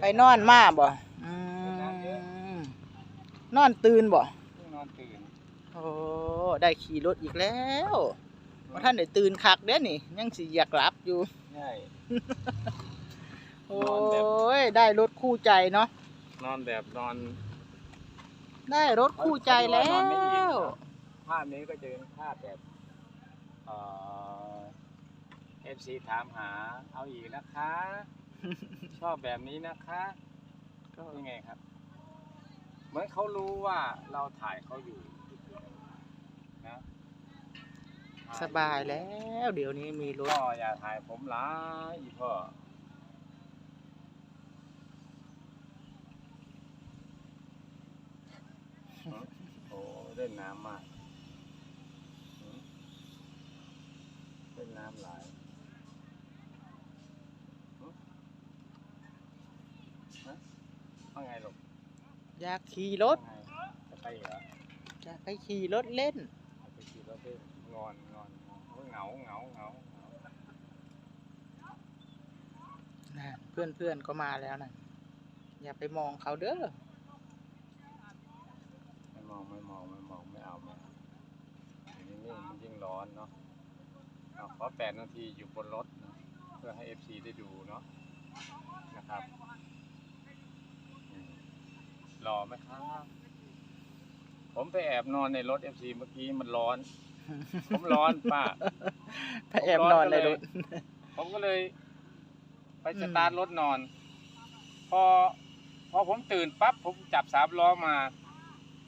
ไปนอนมาบ่อืมนอนตื่นบ่เพิ่งนอนตื่นโอ้ได้ขี่รถอีกแล้วว่าท่านได้ตื่นคักเด้อนี่ ยังสิอยากหลับอยู่ ใช่โอ้นอนแบบยได้รถคู่ใจเนาะนอนแบบนอนได้รถคู่ใจแล้เขาเรียกว่านอนไม่อิ่มวเนอะภาพนี้ก็จะเป็นภาพแบบเอ่อฟซีถามหาเอาอีกนะคะ ชอบแบบนี้นะคะยังไงครับ เหมือนเขารู้ว่าเราถ่ายเขาอยู่นะถ่สบายแล้ว เดี๋ยวนี้มีรถ ก็อย่าถ่ายผมหลายอีพ่อหือโอ้เล่นน้ำมากหือเล่นน้ำหลายหือฮะ ว่าไงลูกอยากขี่รถ ว่าไงจะไปเหรออยากไปขี่รถเล่น เอาไปขี่รถเล่นงอนงอนงอนโอ้ยเหงาเหงาเหงาเหงานะเพื่อนเพื่อนๆก็มาแล้วนะอย่าไปมองเขาเด้อไม่มองไม่มองไม่มองไม่เอาไม่เอาอยู่นิ่งๆมันยิ่งร้อนเนาะเอาขอแปดนาทีอยู่บนรถนะเพื่อให้เอฟซีได้ดูเนาะนะครับอืม รอไหมครับ ผมไปแอบนอนในรถเอฟซีเมื่อกี้มันร้อน ผมร้อนป้า ไปแอบนอนในรถ ผมก็เลย ไปอืมสตาร์ทรถนอน พอ พอผมตื่นปั๊บผมจับสามล้อมา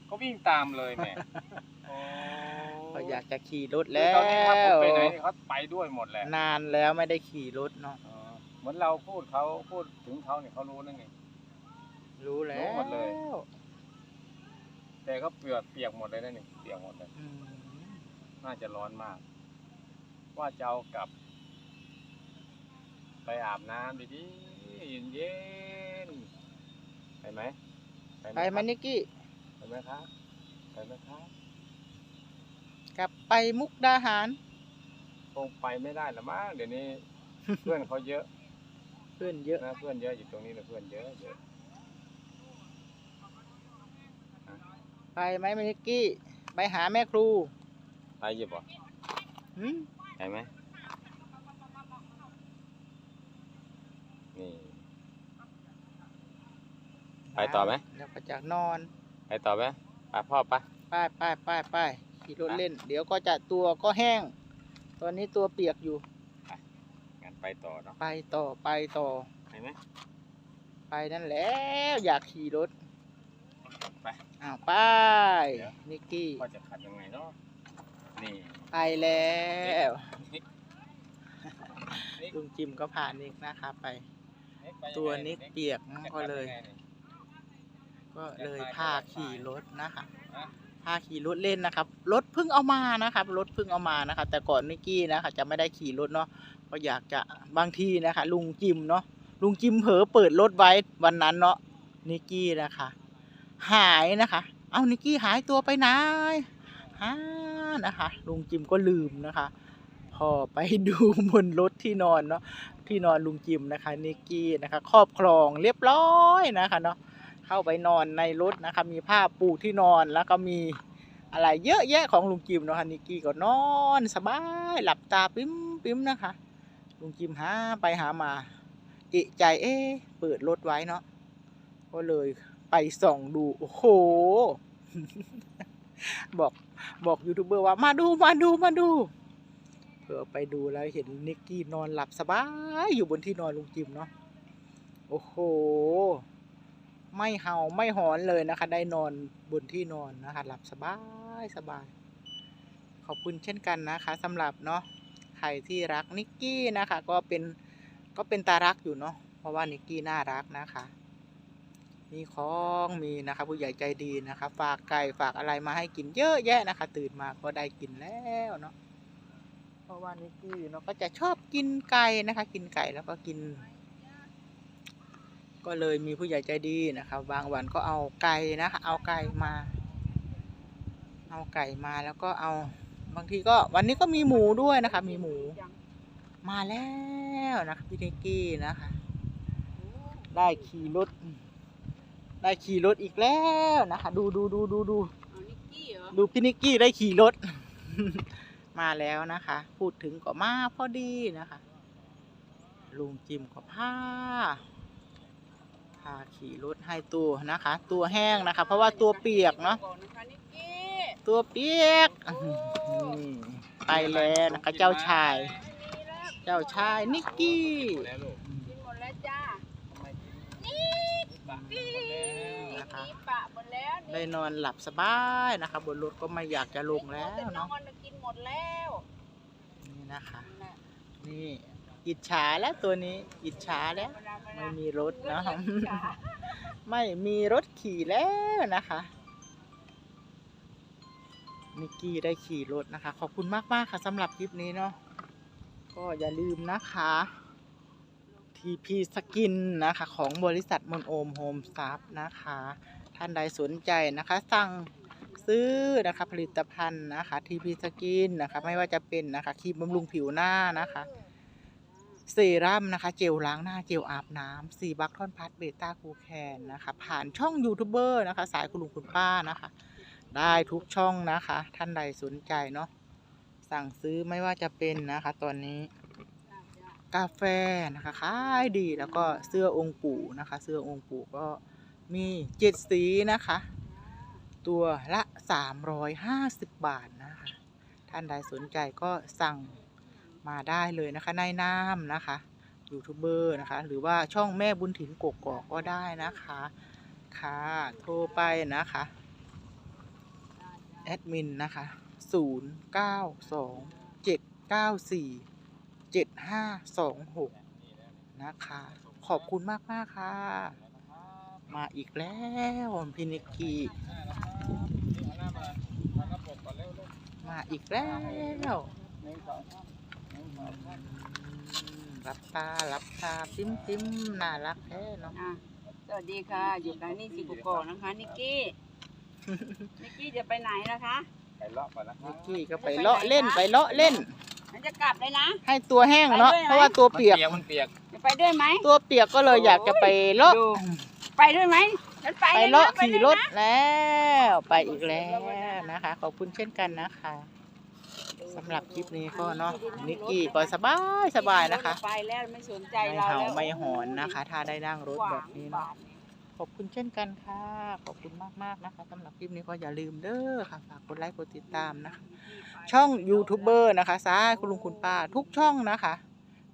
ก็วิ่งตามเลยเนี่ยโอ้ก็อยากจะขี่รถคือแล้ตอนนี้ถ้าผมวไปไหนนี่เขาไปด้วยหมดแหละนานแล้วไม่ได้ขี่รถเนาะเออเหมือนเราพูดเขาพูดถึงเขาเนี่ยเขารู้นั่นเอง รู้แล้รู้วหมดเลย แต่ก็เปียกเปียกหมดเลยนั่นนี่เปียกหมดเลย อืมน่าจะร้อนมาก ว่าจะเอากลับ ไปอาบน้ำดีๆเย็นๆไปไหมไปไหมครับนิกกี้ ไปไหมครับไปไหมครับกลับไปมุกดาหาร คงไปไม่ได้ละมั้งเดี๋ยวนี้ เพื่อนเขาเยอะเพื่อนเยอะ นะเพื่อนเยอะอยู่ตรงนี้นะเพื่อนเยอะเยอะ ไปไหมนิกกี้ ไปหาแม่ครูไปอยี่บ่หืมไปไหมนี่ ไปต่อไหมแล้วก็จากนอน ไปต่อไหมไปพ่อไปไปไปไปไปขี่รถเล่น เดี๋ยวก็จะตัวก็แห้ง ตอนนี้ตัวเปียกอยู่งั้นไปต่อเนาะไปต่อไปต่อไปไหมไปนั่นแล้วอยากขี่รถ ไป อ้าวไปเดี๋ยว นิกกี้พ่อจะขัดยังไงเนาะนี่ไปแล้วนิกนิกลุงจิมก็พานิกนะคะไปนิกไปยังไงตัวนิกนิกเปียกนะจะก็ขัดเลยงไงนี่ก็เลยพาขี่รถนะคะฮะพาขี่รถเล่นนะครับ รถเพิ่งเอามานะครับ รถเพิ่งเอามานะครับ แต่ก่อนนิกกี้นะคะ จะไม่ได้ขี่รถเนาะก็อยากจะบางทีนะคะ ลุงจิมเนาะลุงจิมเผลอเปิดรถไว้วันนั้นเนาะนิกกี้นะคะ หายนะคะ เอานิกกี้หายตัวไปไหนฮานะคะลุงจิมก็ลืมนะคะ พอไปดูบนรถที่นอนเนาะที่นอนลุงจิมนะคะนิกกี้นะคะ ครอบครองเรียบร้อยนะคะเนาะเข้าไปนอนในรถนะคะ มีผ้าปูที่นอนแล้วก็มีอะไรเยอะแยะของลุงจิมเนาะคะนิกกี้ก็นอนสบายหลับตาปิ๊มปิ๊มนะคะ ลุงจิมหาไปหามาเอะใจเอ๊ะเปิดรถไว้เนาะก็เลย ไปส่องดู โอ้โห บอกบอกยูทูบเบอร์ว่ามาดูมาดูมาดูเผื่อไปดูแล้วเห็นนิกกี้นอนหลับสบายอยู่บนที่นอนลุงจิมเนาะโอ้โห ไม่เห่าไม่หอนเลยนะคะ ได้นอนบนที่นอนนะคะ หลับสบายสบาย ขอบคุณเช่นกันนะคะสำหรับเนาะใครที่รักนิกกี้นะคะ ก็เป็นก็เป็นตารักอยู่เนาะเพราะว่านิกกี้น่ารักนะคะ มีของมีนะคะผู้ใหญ่ใจดีนะคะฝากไก่ฝากอะไรมาให้กินเยอะแยะนะคะตื่นมาก็ได้กินแล้วเนาะเพราะว่านิกกี้เนาะก็จะชอบกินไก่นะคะ กินไก่แล้วก็กิน ก็เลยมีผู้ใหญ่ใจดีนะคะบางวันก็เอาไก่นะคะเอาไก่มา เอาไก่มาแล้วก็เอา บางทีก็วันนี้ก็มีหมูด้วยนะคะ มีหมู มาแล้วนะคะพี่นิกกี้นะคะ ได้ขี่รถ ได้ขี่รถอีกแล้วนะคะ ดูดูดูดูดูเอานิกกี้เหรอดูพี่นิกกี้ได้ขี่รถ มาแล้วนะคะ พูดถึงก็มาพอดีนะคะ ลุงจิมก็พาพาขี่รถให้ตัวนะคะ ตัวแห้งนะคะ เพราะว่าตัวเปียกเนาะก่อนนะคะนิกกี้ตัวเปียกอื้อหือนี่ไปแล้วนะคะเจ้าชายนี่แล้วเจ้าชายนิกกี้ แล้วลูก กินหมดแล้วจ้า ทำไมกินปะหมดแล้ว นะคะ นิกกี้ ปะหมดแล้วได้นอนหลับสบายนะคะบนรถก็ไม่อยากจะลงแล้วน้อเนาะงมันกินหมดแล้วนี่นะคะน่ะนี่อิจฉาแล้วตัวนี้ อิจฉาแล้วเวลาเวลาไม่มีรถเพื่อเนาะอยากกินจ้าไม่มีรถขี่แล้วนะคะนิกกี้ได้ขี่รถนะคะ ขอบคุณมากๆค่ะสำหรับคลิปนี้เนาะก็อย่าลืมนะคะ TP สกินนะคะ ของบริษัทมนโอมโฮมซับนะคะ ท่านใดสนใจนะคะสั่งซื้อนะคะผลิตภัณฑ์นะคะ TP สกินนะคะ ไม่ว่าจะเป็นนะคะครีมบำรุงผิวหน้านะคะเซรั่มนะคะ เจลล้างหน้าเจลอาบน้ำซีบัคทอนพัทเบต้าคูแคนนะคะ ผ่านช่องยูทูบเบอร์นะคะ สายคุณลุงคุณป้านะคะ ได้ทุกช่องนะคะ ท่านใดสนใจเนาะสั่งซื้อไม่ว่าจะเป็นนะคะ ตอนนี้ กาแฟนะคะขายดีแล้วก็เสื้อองค์ปู่นะคะ เสื้อองค์ปู่ก็มีเจ็ดสีนะคะ ตัวละ 350 บาทนะคะท่านใดสนใจก็สั่งมาได้เลยนะคะในนามนะคะยูทูบเบอร์นะคะ หรือว่าช่องแม่บุญถิ่นกกอกก็ได้นะคะค่ะโทรไปนะคะแอดมินนะคะ 0 9 2 7 9 4 7 5 2 6นะคะ ขอบคุณมากมากๆค่ะ มาอีกแล้วพินิกกี้นี่เอาหน้ามาทางกระปกก่อนเร็วลูกมาอีกแล้วหนึ่งสองสามหนึ่งสองสามรับตารับตาจิ้มจิ้มน่ารักแท้เนาะอะสวัสดีค่ะ อยู่กับนี่สิบุโกะนะคะ นิกกี้ นิกกี้จะไปไหนนะคะ ไปเลาะก่อนนะครันิบกกี้ก็ไปเลาะเล่นไปเลาะเล่น มันจะกลับเลยนะ ให้ตัวแห้งเนาะไปด้วยไหมเพราะว่าตัวเปียก มันเปียก จะไปด้วยไหม ตัวเปียกก็เลยอยากจะไปเลาะดูไปด้วยไหมฉันไปไปเลยนะเลาะไปขี่เลยรนะถแล้ว ไปอีกแล้วนะคะ ขอบคุณเช่นกันนะคะสำหรับคลิปนี้ก็เนาะนิกกี้ก็สบายสบายนะคะ ไปแล้วไม่สนใจไม่เราเห่าแล้วไม่หอนนะคะ ถ้าได้นั่งรถแบบนี้ขวาเนาะงบาทขอบคุณเช่นกันค่ะ ขอบคุณมากๆนะคะสำหรับคลิปนี้ก็อย่าลืมเด้อค่ะฝากกดไลค์กดติดตามนะคะ ช่องยูทูบเบอร์นะคะซ้ายคุณลุงคุณป้าทุกช่องนะคะ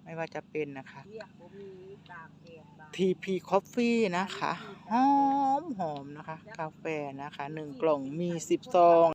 ไม่ว่าจะเป็นนะคะเรียกบ่มีตากแดดบ้าง TP Coffee นะคะหอมหอมนะคะ กาแฟนะคะหนึ่งกล่องมีสิบซอง